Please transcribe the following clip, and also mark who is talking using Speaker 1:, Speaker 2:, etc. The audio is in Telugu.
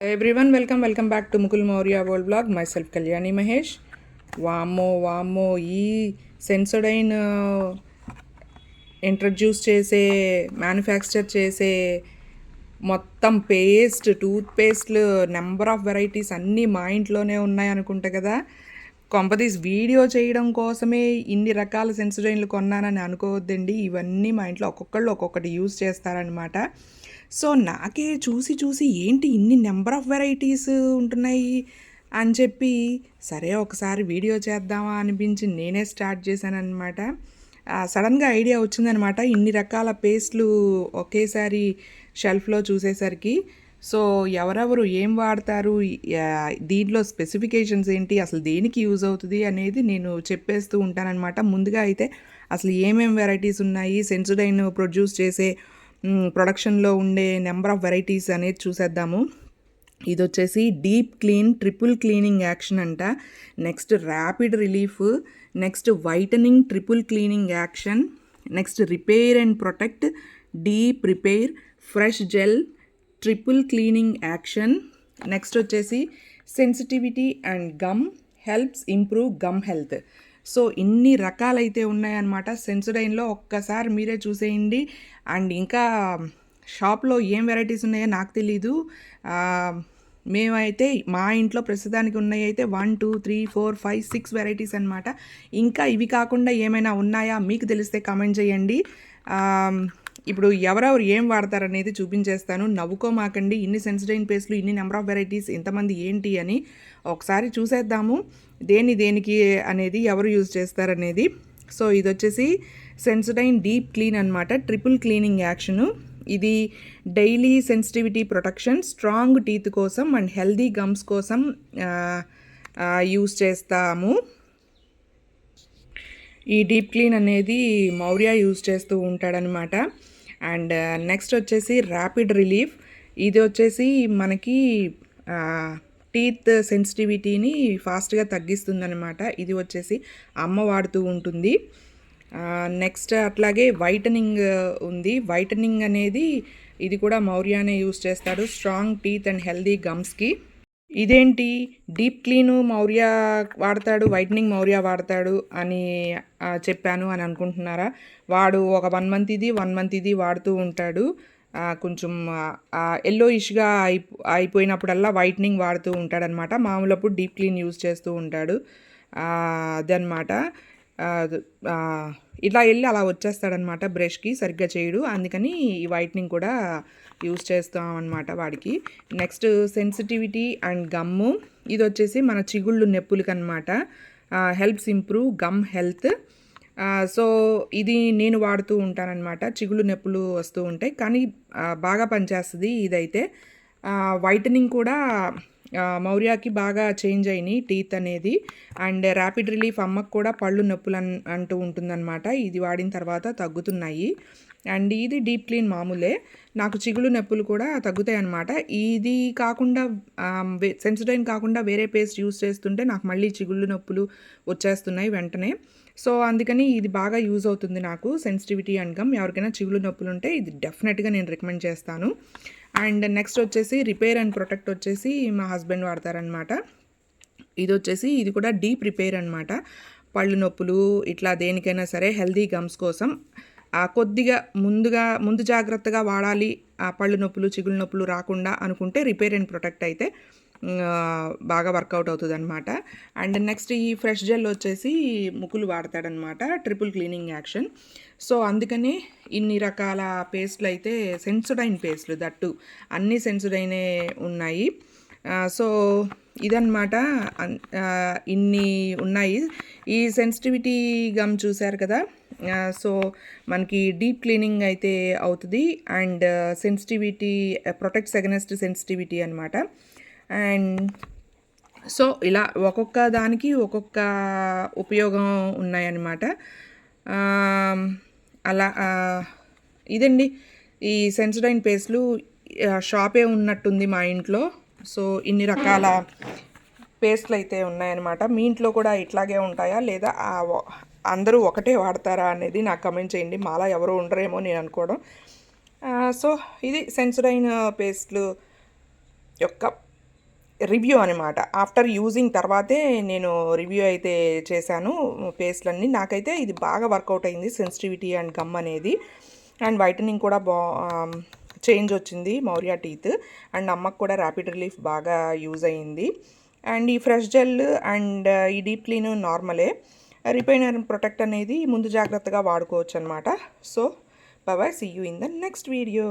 Speaker 1: Everyone welcome welcome back to Mukul Maurya world blog myself Kalyani Mahesh వామ్మో వామ్మో ఈ సెన్సోడైన్ ఇంట్రడ్యూస్ uh, చేసే మ్యానుఫ్యాక్చర్ చేసే మొత్తం పేస్ట్ టూత్ పేస్ట్లు నెంబర్ ఆఫ్ వెరైటీస్ అన్నీ మా ఇంట్లోనే ఉన్నాయి అనుకుంటా కదా. కొంపదీస్ వీడియో చేయడం కోసమే ఇన్ని రకాల సెన్సోడైన్లు కొన్నానని అనుకోవద్దండి. ఇవన్నీ మా ఇంట్లో ఒక్కొక్కళ్ళు ఒక్కొక్కటి యూజ్ చేస్తారనమాట సో నాకే చూసి చూసి ఏంటి ఇన్ని నెంబర్ ఆఫ్ వెరైటీస్ ఉంటున్నాయి అని చెప్పి సరే ఒకసారి వీడియో చేద్దామా అనిపించి నేనే స్టార్ట్ చేశానమాట సడన్గా ఐడియా వచ్చిందనమాట ఇన్ని రకాల పేస్ట్లు ఒకేసారి షెల్ఫ్లో చూసేసరికి. సో ఎవరెవరు ఏం వాడతారు దీంట్లో స్పెసిఫికేషన్స్ ఏంటి అసలు దేనికి యూజ్ అవుతుంది అనేది నేను చెప్పేస్తూ ఉంటానన్నమాట. ముందుగా అయితే అసలు ఏమేమి వెరైటీస్ ఉన్నాయి సెన్సుడైన్ ప్రొడ్యూస్ చేసే ప్రొడక్షన్లో ఉండే నెంబర్ ఆఫ్ వెరైటీస్ అనేది చూసేద్దాము. ఇది వచ్చేసి deep clean triple cleaning action అంట. Next rapid relief next whitening triple cleaning action next repair and protect deep repair fresh gel triple cleaning action. Next వచ్చేసి sensitivity and gum helps improve gum health. So ఇన్ని రకాలైతే ఉన్నాయన్నమాట. సెన్సుడైన్లో ఒక్కసారి మీరే చూసేయండి. అండ్ ఇంకా షాప్లో ఏం వెరైటీస్ ఉన్నాయో నాకు తెలీదు. మేమైతే మా ఇంట్లో ప్రస్తుతానికి ఉన్నాయి అయితే one two three four five six varieties అనమాట ఇంకా ఇవి కాకుండా ఏమైనా ఉన్నాయా మీకు తెలిస్తే కామెంట్ చేయండి. ఇప్పుడు ఎవరెవరు ఏం వాడతారనేది చూపించేస్తాను. నవ్వుకోమాకండి. ఇన్ని సెన్సిటైన్ పేస్ట్లు ఇన్ని నెంబర్ ఆఫ్ వెరైటీస్ ఎంతమంది ఏంటి అని ఒకసారి చూసేద్దాము. దేని దేనికి అనేది ఎవరు యూజ్ చేస్తారనేది. సో ఇది వచ్చేసి సెన్సిడైన్ డీప్ క్లీన్ అనమాట ట్రిపుల్ క్లీనింగ్ యాక్షను ఇది daily sensitivity protection strong teeth కోసం అండ్ హెల్దీ గమ్స్ కోసం యూస్ చేస్తాము. ఈ డీప్ క్లీన్ అనేది మౌర్య యూజ్ చేస్తూ ఉంటాడనమాట అండ్ నెక్స్ట్ వచ్చేసి ర్యాపిడ్ రిలీఫ్ ఇది వచ్చేసి మనకి టీత్ సెన్సిటివిటీని ఫాస్ట్గా తగ్గిస్తుందనమాట ఇది వచ్చేసి అమ్మ వాడుతూ ఉంటుంది. నెక్స్ట్ అట్లాగే వైటనింగ్ ఉంది. వైటనింగ్ అనేది ఇది కూడా మౌర్యానే యూస్ చేస్తాడు. స్ట్రాంగ్ టీత్ అండ్ హెల్దీ గమ్స్కి ఇదేంటి? డీప్ క్లీను మౌర్య వాడతాడు వైట్నింగ్ మౌర్య వాడతాడు అని చెప్పాను అని అనుకుంటున్నారా? వాడు ఒక వన్ మంత్ ఇది వన్ మంత్ ఇది వాడుతూ ఉంటాడు. కొంచెం ఎల్లోయిష్గా అయి అయిపోయినప్పుడల్లా వైట్నింగ్ వాడుతూ ఉంటాడనమాట మామూలప్పుడు డీప్ క్లీన్ యూజ్ చేస్తూ ఉంటాడు. అదనమాట ఇలా వెళ్ళి అలా వచ్చేస్తాడనమాట బ్రష్కి సరిగ్గా చేయడు. అందుకని ఈ వైట్నింగ్ కూడా యూస్ చేస్తాం వాడికి. నెక్స్ట్ సెన్సిటివిటీ అండ్ గమ్ము ఇది వచ్చేసి మన చిగుళ్ళు నొప్పులకి అనమాట helps improve gum health so ఇది నేను వాడుతూ ఉంటానన్నమాట. చిగులు నొప్పులు వస్తూ ఉంటాయి. కానీ బాగా పనిచేస్తుంది ఇదైతే. వైటనింగ్ కూడా మౌర్యాకి బాగా చేంజ్ అయినాయి టీత్ అనేది. అండ్ ర్యాపిడ్ రిలీఫ్ అమ్మకు కూడా పళ్ళు నొప్పులు అన్ అంటూ ఉంటుందన్నమాట. ఇది వాడిన తర్వాత తగ్గుతున్నాయి. అండ్ ఇది డీప్ క్లీన్ మామూలే. నాకు చిగులు నొప్పులు కూడా తగ్గుతాయి అనమాట ఇది కాకుండా సెన్సిటైన్ కాకుండా వేరే పేస్ట్ యూస్ చేస్తుంటే నాకు మళ్ళీ చిగుళ్ళు నొప్పులు వచ్చేస్తున్నాయి వెంటనే. సో అందుకని ఇది బాగా యూజ్ అవుతుంది నాకు సెన్సిటివిటీ అండ్ గమ్ ఎవరికైనా చిగులు నొప్పులు ఉంటే ఇది డెఫినెట్గా నేను రికమెండ్ చేస్తాను. అండ్ నెక్స్ట్ వచ్చేసి రిపేర్ అండ్ ప్రొటెక్ట్ వచ్చేసి మా హస్బెండ్ వాడతారనమాట ఇది వచ్చేసి ఇది కూడా డీప్ రిపేర్ అనమాట పళ్ళు నొప్పులు ఇట్లా దేనికైనా సరే హెల్దీ గమ్స్ కోసం. కొద్దిగా ముందుగా ముందు జాగ్రత్తగా వాడాలి ఆ పళ్ళు నొప్పులు చిగులు నొప్పులు రాకుండా అనుకుంటే రిపేర్ అండ్ ప్రొటెక్ట్ అయితే బాగా వర్కౌట్ అవుతుంది అనమాట అండ్ నెక్స్ట్ ఈ ఫ్రెష్ జెల్ వచ్చేసి ముక్కులు వాడతాడనమాట ట్రిపుల్ క్లీనింగ్ యాక్షన్. సో అందుకనే ఇన్ని రకాల పేస్ట్లు అయితే సెన్సుడైన్ పేస్ట్లు దట్టు అన్ని సెన్సుడైనే ఉన్నాయి. సో ఇదన్నమాట ఇన్ని ఉన్నాయి. ఈ సెన్సిటివిటీ గమ్ చూశారు కదా సో మనకి డీప్ క్లీనింగ్ అయితే అవుతుంది. And sensitivity protects against sensitivity అనమాట అండ్ సో ఇలా ఒక్కొక్క దానికి ఒక్కొక్క ఉపయోగం ఉన్నాయన్నమాట. అలా ఇదండి. ఈ సెన్సడైన్ పేస్ట్లు షాపే ఉన్నట్టుంది మా ఇంట్లో. సో ఇన్ని రకాల పేస్ట్లు అయితే ఉన్నాయన్నమాట. మీ ఇంట్లో కూడా ఇట్లాగే ఉంటాయా? లేదా అందరూ ఒకటే వాడతారా అనేది నాకు కమెంట్ చేయండి. మాలా ఎవరు ఉండరేమో నేను అనుకోవడం. సో ఇది సెన్సడైన్ పేస్ట్లు యొక్క రివ్యూ అనమాట ఆఫ్టర్ యూజింగ్ తర్వాతే నేను రివ్యూ అయితే చేశాను. పేస్ట్లన్నీ నాకైతే ఇది బాగా వర్కౌట్ అయింది. సెన్సిటివిటీ అండ్ గమ్ అనేది. అండ్ వైటనింగ్ కూడా బా చేంజ్ వచ్చింది మౌర్య టీత్ అండ్ అమ్మకు కూడా ర్యాపిడ్ రిలీఫ్ బాగా యూజ్ అయ్యింది అండ్ ఈ ఫ్రెష్ జెల్ అండ్ ఈ డీప్ క్లీన్ నార్మలే రిపైనర్ ప్రొటెక్ట్ అనేది ముందు జాగ్రత్తగా వాడుకోవచ్చు అనమాట so bye bye see you in the next video